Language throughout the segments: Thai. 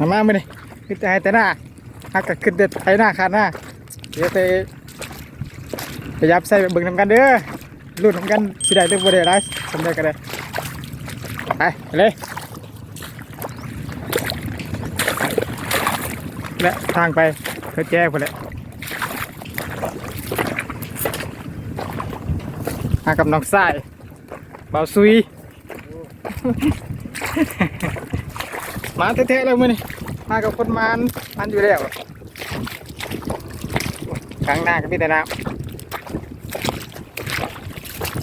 มามาไม่ได้ขึ้นแต่แต่หน้าหักก็ขึ้นแต่ไถหน้าขาดหน้าเดี๋ยวไปยับใส่เบิ่งนำกันเด้อรุ่นนำกันสิได้หรือบ่ได้ได้สำเร็จกันเลยไปเลยและทางไปเพื่อแจ้งไปเลยมากับน้องสายเบาซุย มาเท่ๆเลยมือนี่มากับคนมันมันอยู่แล้วข้างหน้าก็มีแต่น้ำ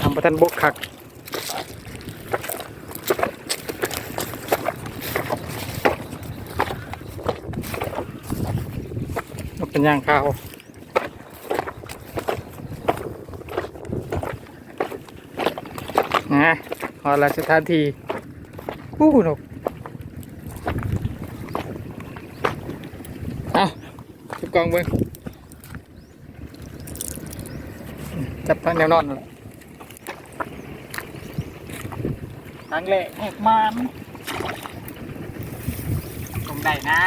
ทำประทันบกคักนกเป็นย่างข้าวนะพอละสถานที่อู้หนก เอาทุกก องเบิ้งจับตั้งแนวนอนนั่นแหละทางแหลกแหกมันตรงใดนะ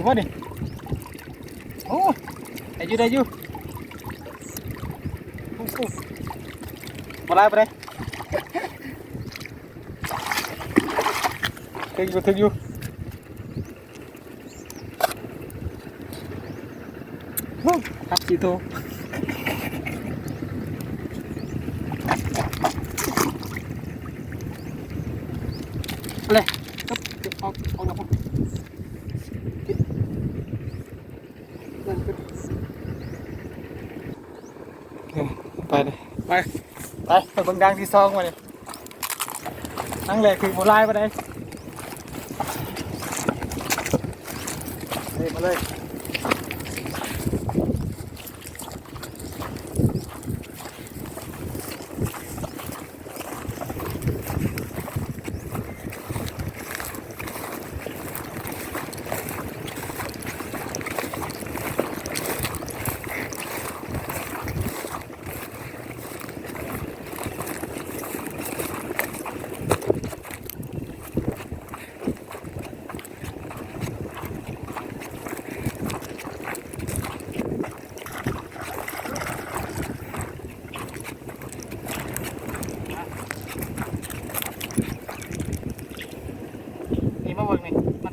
ส่งอยู่ป่ะดิโอ้ได้อยู่ได้อยู่ปุ๊บปุ๊บมาได้ไปเลยถึงอยู่ถึงอยู่โอ้ทับสีโตไปเลยปึ๊บเดี๋ยวออกออกจากห้อง ไปเลยไปไปไปเบิ่งดังที่ซองมาเลยทั้งแรกคือโบราณมาเลยเฮ้ยมาเลย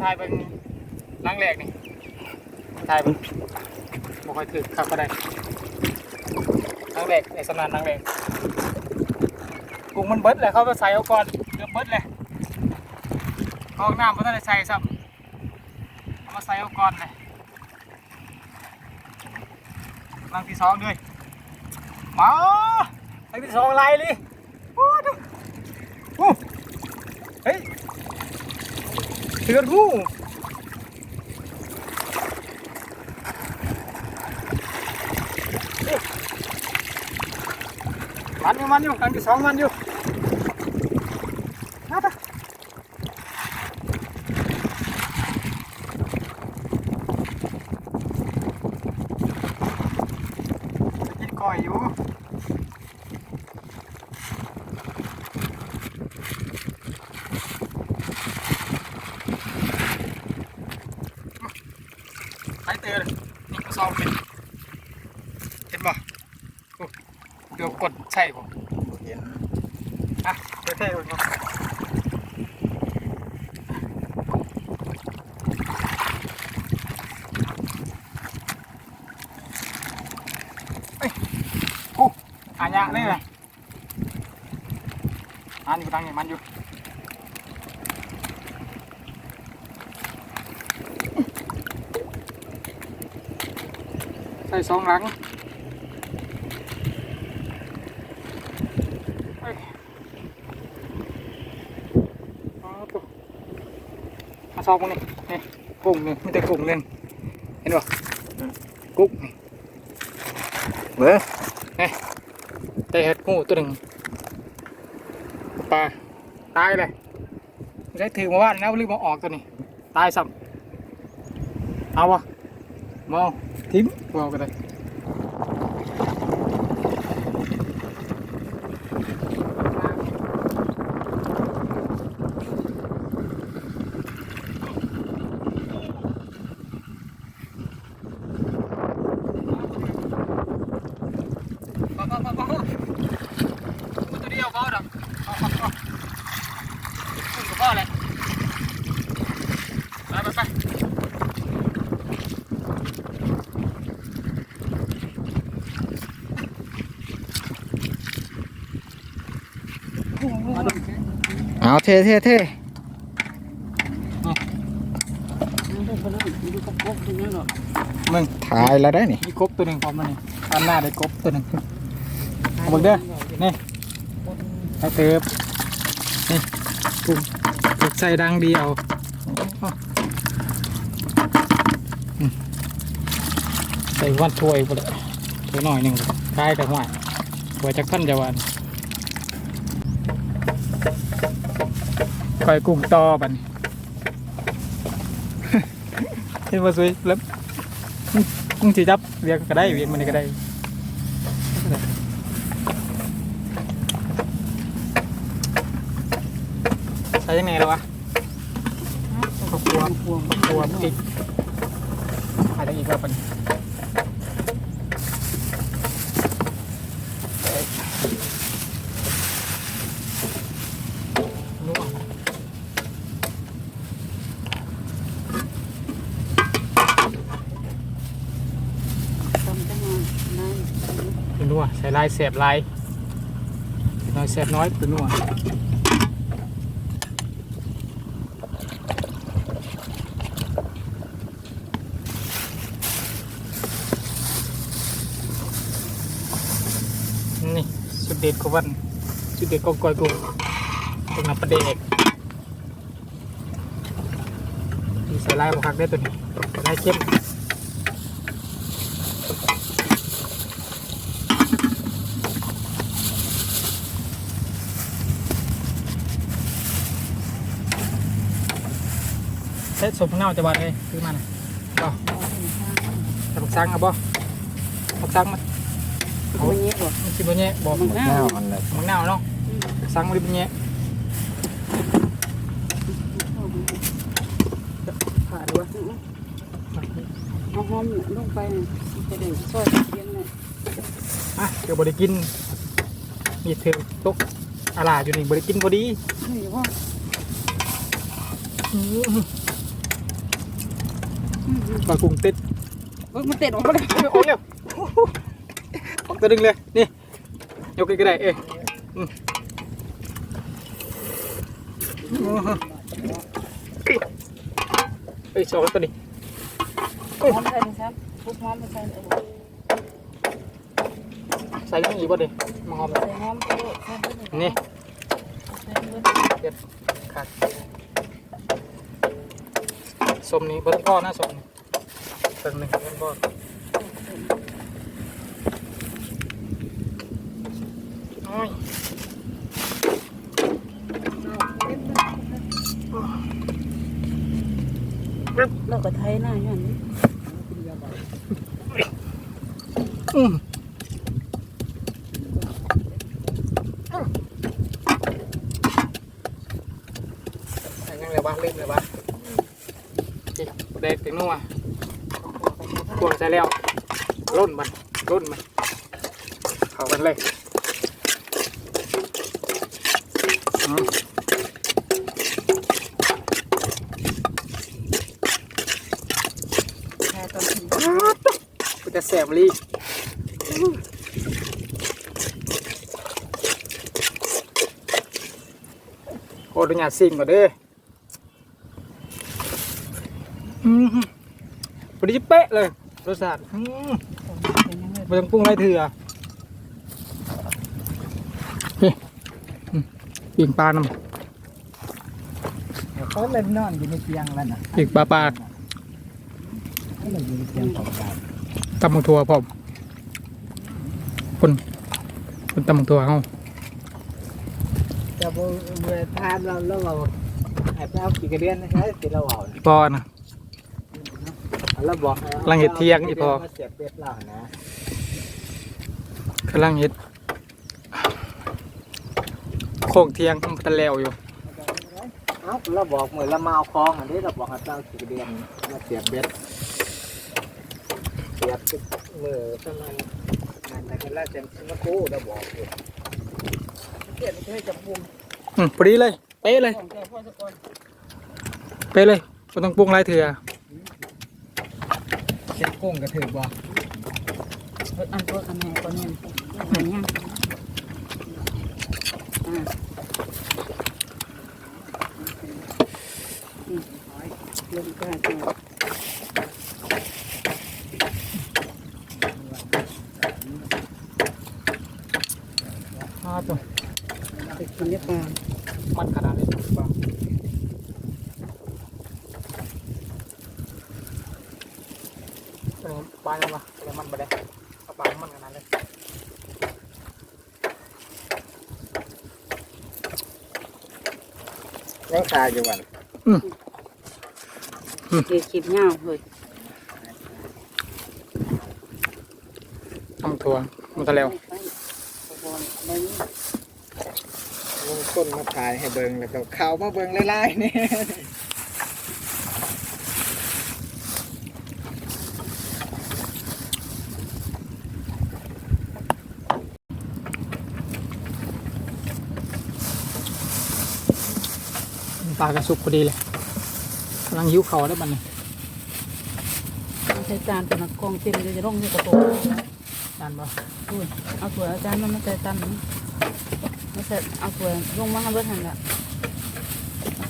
ถ่ายเบิ่งหลังแรกนี่มาถ่ายเบิ่งบ่ค่อยถึกขับก็ได้หลังแรกไอ้สนานหลังแรกกุ้งมันเบิดเลยเขาไปใส่เอาก่อนเกือบเบิดเลยเอาน้ำมันต้องได้ใส่ซ้ำเอามาใส่เอาก่อนเลยลังที่สองด้วยมาลังที่สองไล่เลยโอ้ดูโอ้เฮ้ย เตือนผู้มันอยู่มันอยู่ครั้งที่สองมันอยู่มาตะกินก่อยอยู่ไปเตือนนี่ก็ซ้อมเป็นเห็นป่ะโอ้เดี๋ยวกดใช่ป่ะเห็นอะเท่ๆเลยเนาะเอ้ยโอ้ อ่านยากเลยเลยอ่านอยู่ตังอย่างมั ได้เห็ดงูตัวหนึ่งปลาตายเลยใช้ถือมาว่านะลืมมาออกตัวนี้ ตายซ้ำเอาวะมองทิ้งมองกันเลยพอพอพอพอตัวเดียวพอดอกพอพอพอคุณกับพ่อเลยไปไปไป เอาเท่เท่เท่มึงถ่ายแล้วได้นี่มีกบตัวหนึ่งพร้อมแล้วนี่อันหน้าได้กบตัวหนึ่งเอาเบิ่งเด้อนี่เอาเติบนี่กุ้งถูกใส่ดังเดียวอืมใส่วันถ้วยไปเลยถ้วยหน่อยหนึ่งคล้ายกับหวานถ้วยจักพันจะหวา นก้อยกุ้งต่อบัดนเห็นว่าสวยแล้วมึงสิจับเรียกก็ได้เวียนมันนี่ก็ได้ใช้ยังไงแล้ววะข้าวคั่วข้าวคั่วพริกอะไรอีกแล้วปันนัว เป็นนัวใส่ลายเสียบลายน้อยเสียบน้อยเป็นนัวนี่สุดเด็ดของวันสุดเด็ดกองกอยกุ้งเป็นน้ำประเด็กมีใส่ลายบักคักได้ตัวนี้ลายเข้ม เซ็ตสมเงาจะบาดเลยคือมันบ่แต่บักซังเอาบ่บักซังมันเอาอย่างนี้บ่มันสิบ่แย่บ่มัมันนง่ายแนวมันเลยมันเน่าเนาะบักซังมันสิบ่แย่ผ่าดูว่าเอาหอมลงไปจะได้ซอยเพียงเลยอะเดี๋ยวบ่ได้กินนี่เธอตกอาลาอยู่นี่บ่ได้กินบ่ดีนี่ว่าอื้อหือ ปลากุ้งติดเฮ้ยมันเตะออกมาเลยโอ้ยเร็วออกตัวหนึงเลย นี่ ยกอีกก็ได้เอ้ยอืมเอ้ยสองตัวนี้ใส่ไหมครับทุบหอมไปใส่เลยใส่ยังอีกบ่เด้มอมใส่หอมไปเลยใส่ไปเลยนี่เลยเด็ดขาดสมนี้บ่ต้องพ่อนะสมนี่ เติมหนึ่งเป็นพ่อโอ้ยแล้วก็ไทยหน้าอย่างนี้อืมใส่ยังไงวะลืมเลยวะจิเด็กถึงนัวพวงใส่แล้วร่นมันร่นมัน เข้ากันเลยกูจะแสบลีโอ้ดูหยาดสิ่งก่อนเด้อพอดีเป๊ะเลยรสชาติไม่ต้องปรุงอะไรเถื่อเฮ้ยอืม ปีกปลาน้เขาเล่นนอนอยู่ในเตียงแล้วนะำปีกปลาปลาเขาเล่นอยู่ในเตียงของเราตำมังทัวผมคนคนตำมังทัวเขาจะบ่เมื่อทานเราแล้วเราให้ไปเอากี่กระเดือนนะครับที่เราเอาอีปอนะเราบอกให้ลังเห็ดเที่ยงอีพอมาเสียบเป็ดเรานะกำลังเฮ็ดโค้ งเทียงตะแล้วอยู่เอ้าเราบอกเหมือนเรามาเอาคลองอันนี้เราบอกให้ไปเอากี่กระเดือนมาเสียบเบ็ดเสียบติดมือประมาณนั่นแต่ก็แล้วแต่มากู้เราบอกอยู่เกลียดไม่จับบุมอืมพอดีเลยเป๊ะเลยของแกพ่อสกอนเป๊ะเลยไม่ต้องปรุงไรเถื่อเช็ดกุ้งกระถือบอกอันตัวอันแม่ตัวนี้หายยังอ่า ลงกระจก อ้าตัว ไปกินได้ปลา มันขนาดนี้ป่ะตัวนี้ปลายังวะตัวมันไปได้เอาปลามันขนาดเลย ยังคาอยู่วันเกี่ยวขีบเงาเลยทำตัวมันตะเลวลงต้นมาถ่ายให้เบิงแล้วก็ข่าวมาเบิงไล่ๆนี่ ปลากระสุกพอดีเลยกำลังหิวเขาได้บัดนี้ใช้จานเป็นกองเต็มเลยจะร่องในกระโปรงนานบ่อุ้ยเอาถั่วอาจารย์มันมาใส่ตันไม่ใส่เอาถั่วลงมาให้เบิดหันละ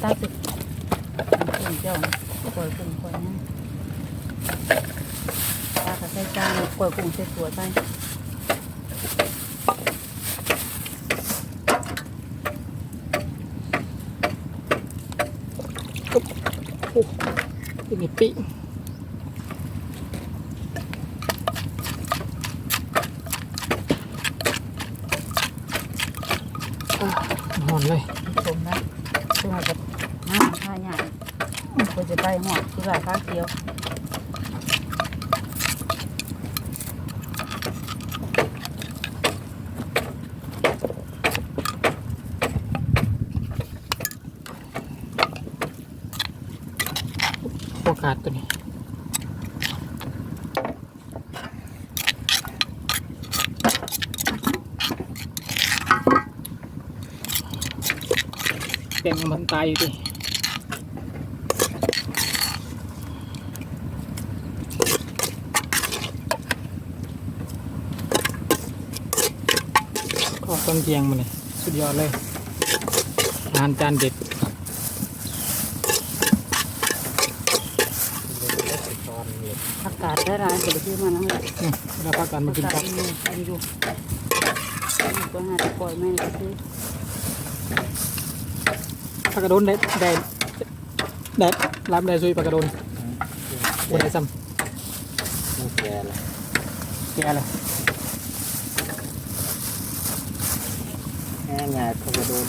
ตาติดกุ้งเจ้าปล่อยกุ้งปล่อยนะตากับใส่จานปล่อยกุ้งใส่ถั่วใส่ อีกนิดปิอะหอนเลย ชมนะช่วยกับน้ำผ้าใหญ่ควรจะไปหอดที่หลายฟ้าเขียว โอกาสตัวนี้เต็มมันตายอยู่ดิก็ต้นเทียงมาเลยสุดยอดเลยอาหารจานเด็ด อากาศ ได้ร้ายเดี๋ยวซื้อมาแล้วแหละอืมแล้วพักกันมากินอากักานศดีกินอยู่ก็หาแต่ปล่อยแม่ก็ซื้อปลากระโดนได้ได้ได้รับได้ซุยปลากระโดนได้ได้ซ้นี่แกเลยำแกเลยแง่ายๆเขาจะโดน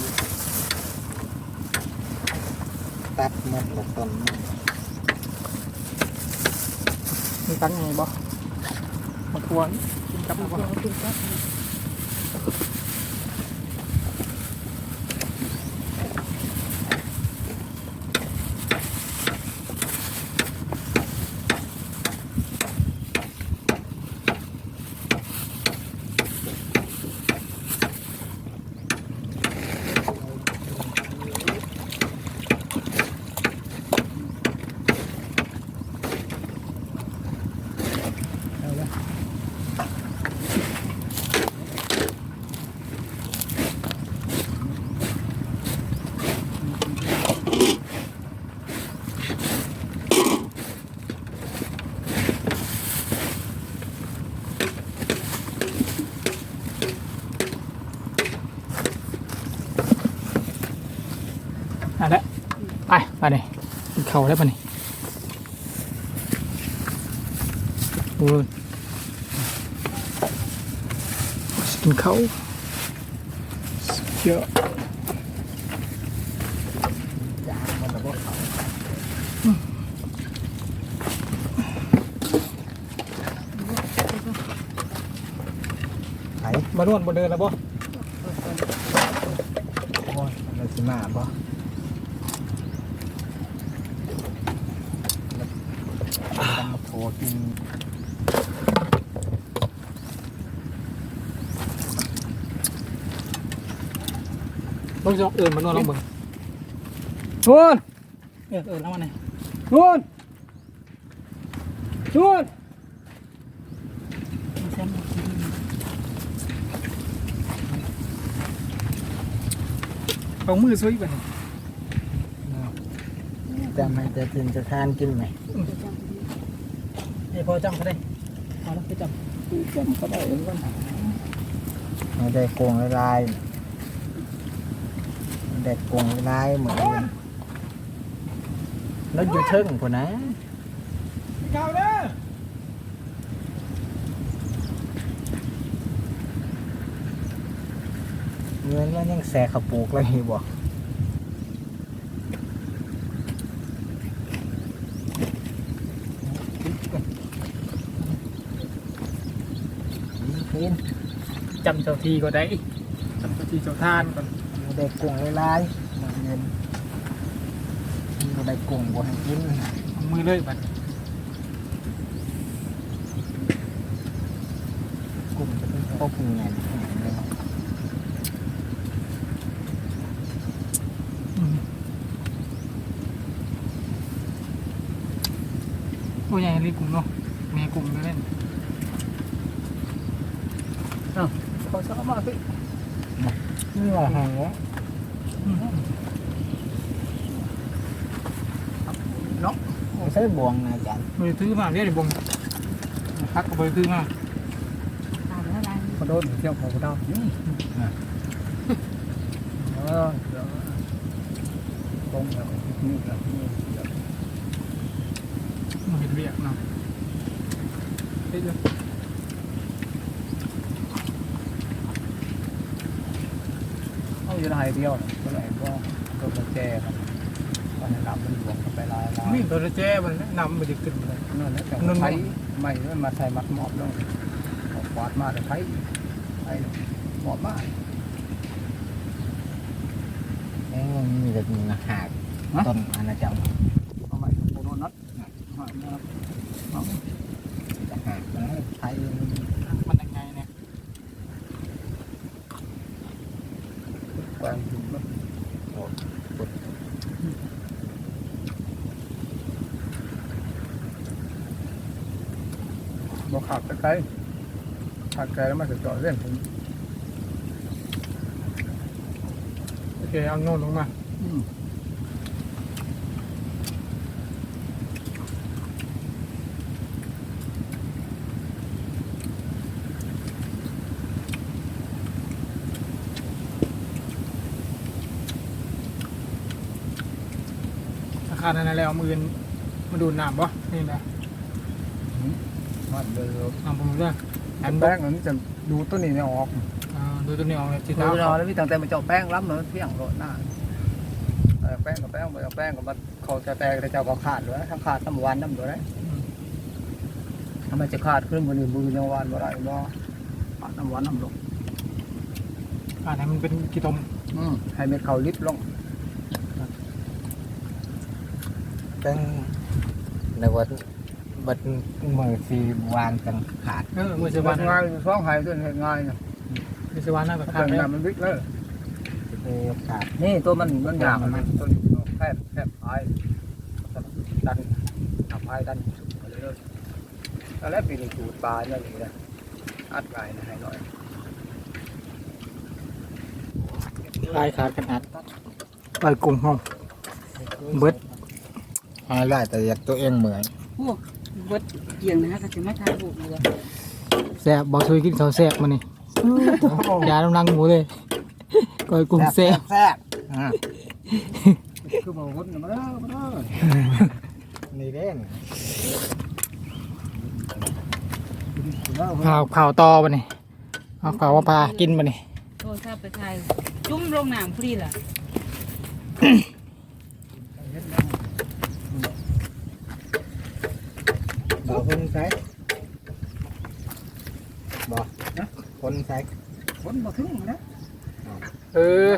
ตัดหมดละต้น มีตังค์ไงบ่มาทวนกินกับเอาบ่ ตัวกินครับ เอาเลยเอะแล้วไปไปเลย กินข้าวได้ปะนี่โอ้ยกินเขาวเยอะจางหมดไผมานวดบนเดินแล้วบ่โอ้ยมันสิมาบ่ต้องมาโผล่กิน ต้องจะเอื่นมานวดลองเบิ่งนู่นเออเออแล้วมันไหนนู่นนู่นเอามือซุยไปนี่จะมจะกินจะทานกินไหมไอ้พอจำเขาได้เอแล้วไปจำจำก็ได้เองก็ไม่ได้โกงลายไม่ได้โกงลายเหมือนกันแล้วอยู่เทิงคนนะำเก่าเด้อเงินว่ายังแสกขับปลูกเลยบอกกินจำเจ้าทีก็ได้จำเจ้าทีเจ้าทานก่อน ไม่ได้โกงลายเหมือนเงินไม่ได้โกงบ่ให้กินเอามือเลยบัดกลุ่มจะเป็นพวกเงินโอ้ยใหญ่รีกลุ่มเนาะแม่กลุ่มไปเล่น อ้าวเขาชอบมากพี่นี่ว่าหางวะเนาะไม่ใช่บวงนะอาจารย์บริซื้อมาเรียกดิบงพั กกับบริซื้อมาตามแล้วลายขอโทษเที่ยวของเราเออ ตรงแล้วนี่แล้วมันเห็นเรียกเนาะเฮ้ยเดี๋ยวเขาอยู่ในเดียวนะก็เลยก็ก็มาแจ้ครับตอนนั้นนำมันหลวงเข้าไปลายลายนี่ตัวแจ้มันนำไปจะขึ้นเลยนั่นแหละแต่นั่นไทยไม่ไม่มาใส่มัดหมอบลงเอาขวาดมาแต่ไทยไทยหมอบมาเอ้ยมีแต่มีหากต้นอาณาจักรเอาใหม่โคโนนัทมามาเอาจะหากไทยมันยังไงเนี่ย กวางถึงมันบอกขาดไกลขาดไกลแล้วมาถึงต่อเล่นผมโอเคเอาโน่นลงมาอืมอาคารนั้นแล้วมือมาดูดน้ำบ่นี่นะมันเลยน้ำผมเรื่อง อันแป้งอันนี้จะดูต้นนี้ไม่ออกอ่าดูตัวนี้ออกเลยจีดูเท้าเราแล้วพี่ตั้งแต่มาเจาะแป้งล้ำเนาะเที่ยงโรดหน้าเออแป้งกับแป้งมาเอาแป้งกับมันเขาจะแตกแต่เจ้าก็ขาดเลยทั้งขาดทั้งวันน้ำด้วยนะทำไมจะขาดขึ้นบนอื่นบุญยังวันบ่ได้บ่ขาดน้ำวันน้ำลงอ่าไหนมันเป็นกี่ตมอืมให้เม็ดเขาลิบลงตั้งในวัด บัดมือสีวางกันขาด เออมือสวัวานนง่ายท้องหายต้นเหตุง่ายนะมือสวานน่ากับขาขาดดแล้วน้ำมันวิกเลยเออขาดนี่ตัวมันมันยากมันต้นแคบแคบไอ้ดันทำไอ้ดันไปเรื่อยๆแล้วปีนี้จูดปลาเนี่ยนี่นะอัดไก่นะให้หน่อยลายขาดขนาดลายกลุ่มห้องเบิดหายไล่แต่อยากตัวเองเหมือนโอ้ เบิดเกี่ยงนะฮะก็สิมาทายบุกเลยแซ่บบอกช่วยกินข้าวแซ่บมานี่ยาน้ำลังหมูเลยก้อยกุ้งแซ่บแซ่บอ่าคือบอกว่ามันเด้อมันเด้อนี่เด่นข่าวข่าวต่อมานี่เอาข่าวว่าปลากินมานี่โทรศัพท์ไปทายจุ่มลงน้ำฟรีล่ะ เอาคนใช้บอกนะคนใช้ คนมาถึงนะเออ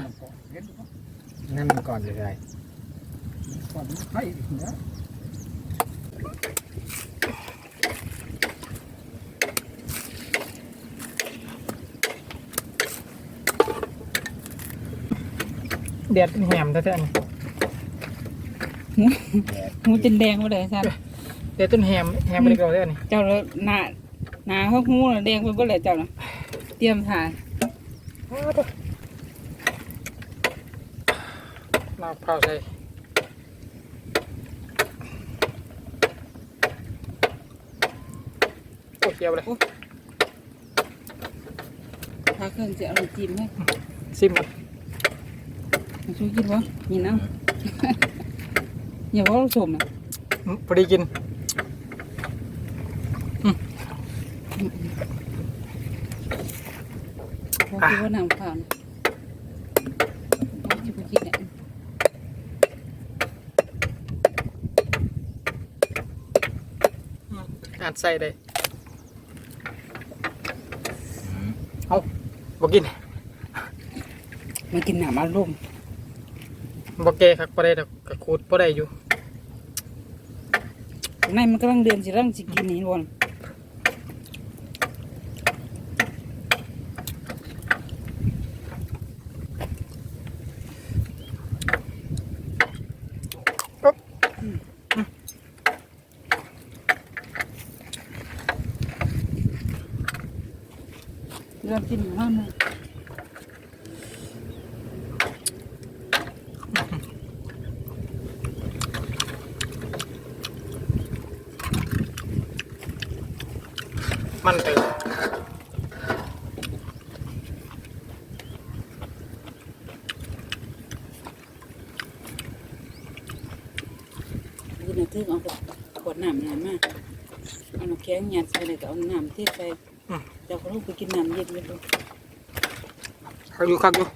เห็นปะนั่นมันก่อนจะไรก่อนให้นะแดดเป็นแหมแท้ๆนี่หมูจนแดงมาเลยซันแดดจนแหมแหมไปเลยก็แท้ๆนี่ เจ้าแล้วหน้าหน้าเขาหูน่ะแดงไปก็เลยเจ้าน่ะเตรียมทาน มาเผาใส่โอ้เกี่ยวเลยถ้าเครื่องจะเอาไปจิ้มให้ซิมมันมาช่วยกินวะนี่น้ำอย่าว่าเราสมนะอืมพอดีกินเพราะ คิดว่าน้ำผ่านจะไปกินเนี่ยอาจใส่ได้เอาบ่กินมากินน้ำอารมณ์บ่แก่ครับบ่ได้ดอกกระขูดบ่ได้อยู่ข้างในมันกำลังเดือนสิร่างสิกินนี่วนปุ๊ เดือนกินห้าโมงมันเติมกินถึงเอาขวดน้ำน้ำมาเอาน้ำแข็งยัดใส่เลยก็เอาน้ำเทใส่ เจ้าก็ลูกไปกินน้ำเย็นไปดูเขาอยู่คักอยู่